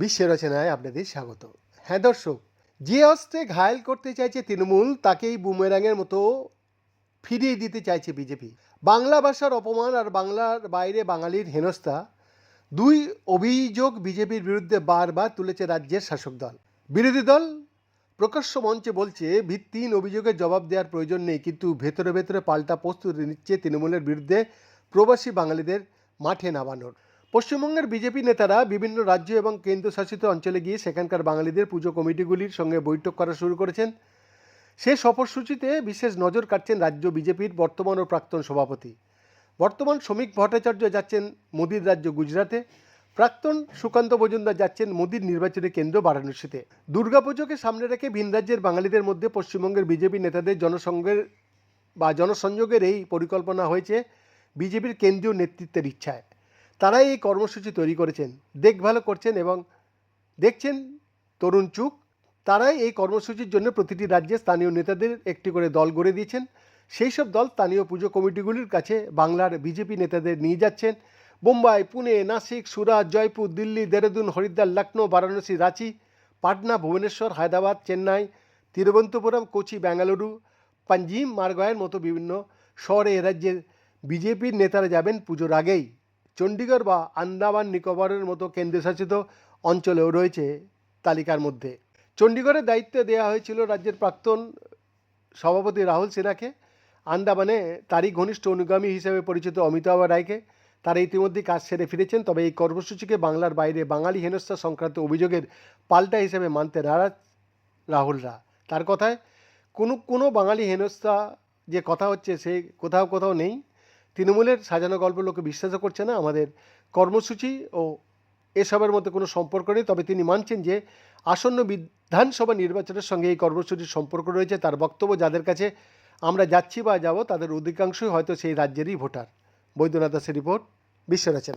বিশ্ব রচনায় আপনাদের স্বাগত। হ্যাঁ দর্শক, যে অস্ত্রে ঘায়েল করতে চাইছে তৃণমূল, তাকেই বুমেরাঙের মতো ফিরিয়ে দিতে চাইছে বিজেপি। বাংলা ভাষার অপমান আর বাংলার বাইরে বাঙালির হেনস্থা, দুই অভিযোগ বিজেপির বিরুদ্ধে বারবার তুলেছে রাজ্যের শাসক দল। বিরোধী দল প্রকাশ্য মঞ্চে বলছে, ভিত্তিহীন অভিযোগের জবাব দেওয়ার প্রয়োজন নেই, কিন্তু ভেতরে ভেতরে পাল্টা প্রস্তুতি নিচ্ছে তৃণমূলের বিরুদ্ধে প্রবাসী বাঙালিদের মাঠে নামানোর। পশ্চিমবঙ্গের বিজেপি নেতারা বিভিন্ন রাজ্য এবং কেন্দ্রশাসিত অঞ্চলে গিয়ে সেখানকার বাঙালিদের পুজো কমিটিগুলির সঙ্গে বৈঠক করা শুরু করেছেন। সে সফরসূচিতে বিশেষ নজর কাটছেন রাজ্য বিজেপির বর্তমান ও প্রাক্তন সভাপতি। বর্তমান শ্রমিক ভট্টাচার্য যাচ্ছেন মোদির রাজ্য গুজরাটে। প্রাক্তন সুকান্ত মজুমদার যাচ্ছেন মোদির নির্বাচনী কেন্দ্র বারাণসীতে। দুর্গাপুজোকে সামনে রেখে ভিন রাজ্যের বাঙালিদের মধ্যে পশ্চিমবঙ্গের বিজেপি নেতাদের জনসংঘের বা জনসংযোগের এই পরিকল্পনা হয়েছে। বিজেপির কেন্দ্রীয় নেতৃত্বের ইচ্ছায়। তারাই এই কর্মসূচি তৈরি করেছেন, দেখভালও করছেন এবং দেখছেন তরুণ চুক। তারাই এই কর্মসূচির জন্য প্রতিটি রাজ্যে স্থানীয় নেতাদের একটি করে দল গড়ে দিয়েছেন। সেই সব দল স্থানীয় পুজো কমিটিগুলির কাছে বাংলার বিজেপি নেতাদের নিয়ে যাচ্ছেন। বোম্বাই, পুনে, নাসিক, সুরাট, জয়পুর, দিল্লি, দেহরাদুন, হরিদ্বার লখনৌ বারাণসী, রাঁচি, পাটনা, ভুবনেশ্বর, হায়দ্রাবাদ, চেন্নাই তিরুবন্তপুরম কোচি, বেঙ্গালুরু, পাঞ্জিম, মারগয়ের মতো বিভিন্ন শহরে রাজ্যের বিজেপির নেতারা যাবেন পুজোর আগেই। চণ্ডীগড় বা আন্দামান নিকোবরের মতো কেন্দ্রশাসিত অঞ্চলেও রয়েছে তালিকার মধ্যে। চণ্ডীগড়ের দায়িত্ব দেওয়া হয়েছিল রাজ্যের প্রাক্তন সভাপতি রাহুল সিনহাকে। আন্দামানে তারই ঘনিষ্ঠ অনুগামী হিসেবে পরিচিত অমিতাভ রায়কে। তারা ইতিমধ্যে কাজ সেরে ফিরেছেন, তবে এই কর্মসূচিকে বাংলার বাইরে বাঙালি হেনস্থা সংক্রান্ত অভিযোগের পাল্টা হিসেবে মানতে নারাজ রাহুলরা। তার কথায়, কোনো কোনো বাঙালি হেনস্থা যে কথা হচ্ছে সে কোথাও কোথাও নেই। তৃণমূলের সাজানো গল্প লোকে বিশ্বাসও করছে না, আমাদের কর্মসূচি ও এসবের মধ্যে কোনো সম্পর্ক নেই। তবে তিনি মানছেন যে আসন্ন বিধানসভা নির্বাচনের সঙ্গে এই কর্মসূচির সম্পর্ক রয়েছে। তার বক্তব্য যাদের কাছে আমরা যাচ্ছি বা যাব, তাদের অধিকাংশই হয়তো সেই রাজ্যেরই ভোটার। বৈদ্যনাথ দাসের রিপোর্ট বিশ্বরচনা